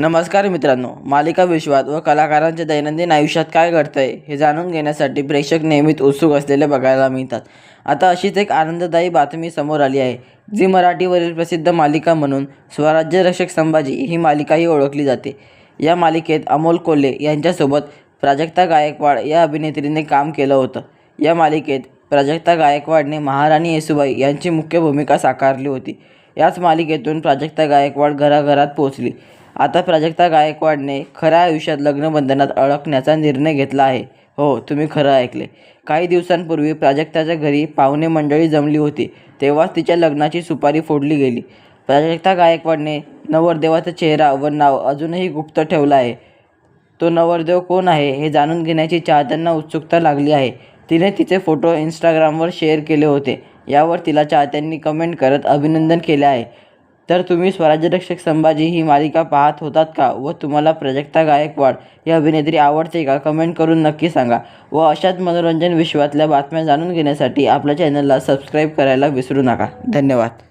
नमस्कार मित्रांनो मालिका विश्वात व कलाकारांच्या दैनंदिन आयुष्यात काय घडतंय हे जाणून घेण्यासाठी प्रेक्षक नेहमीच उत्सुक असलेले बघायला मिळतात. आता अशीच एक आनंददायी बातमी समोर आली आहे जी मराठीवरील प्रसिद्ध मालिका म्हणून स्वराज्य रक्षक संभाजी ही मालिकाही ओळखली जाते. या मालिकेत अमोल कोल्हे यांच्यासोबत प्राजक्ता गायकवाड या अभिनेत्रीने काम केलं होतं. या मालिकेत प्राजक्ता गायकवाडने महाराणी येसुबाई यांची मुख्य भूमिका साकारली होती. याच मालिकेतून प्राजक्ता गायकवाड घराघरात पोहोचली. आता प्राजक्ता गायकवाडने खऱ्या आयुष्यात लग्नबंधनात अडकण्याचा निर्णय घेतला आहे. हो तुम्ही खरं ऐकले. काही दिवसांपूर्वी प्राजक्ताच्या घरी पाहुणे मंडळी जमली होती. तेव्हाच तिच्या लग्नाची सुपारी फोडली गेली. प्राजक्ता गायकवाडने नवरदेवाचा चेहरा व नाव अजूनही गुप्त ठेवलं आहे. तो नवरदेव कोण आहे हे जाणून घेण्याची चाहत्यांना उत्सुकता लागली आहे. तिने तिचे फोटो इंस्टाग्रामवर शेअर केले होते. यावर तिला चाहत्यांनी कमेंट करत अभिनंदन केले आहे. तर तुम्ही स्वराज्यरक्षक संभाजी ही मालिका पाहत होतात का? व तुम्हाला प्राजक्ता गायकवाड ही अभिनेत्री आवडते का? कमेंट करून नक्की सांगा. व अशाच मनोरंजन विश्वातल्या बातम्या जाणून घेण्यासाठी आपल्या चॅनलला सबस्क्राईब करायला विसरू नका. धन्यवाद.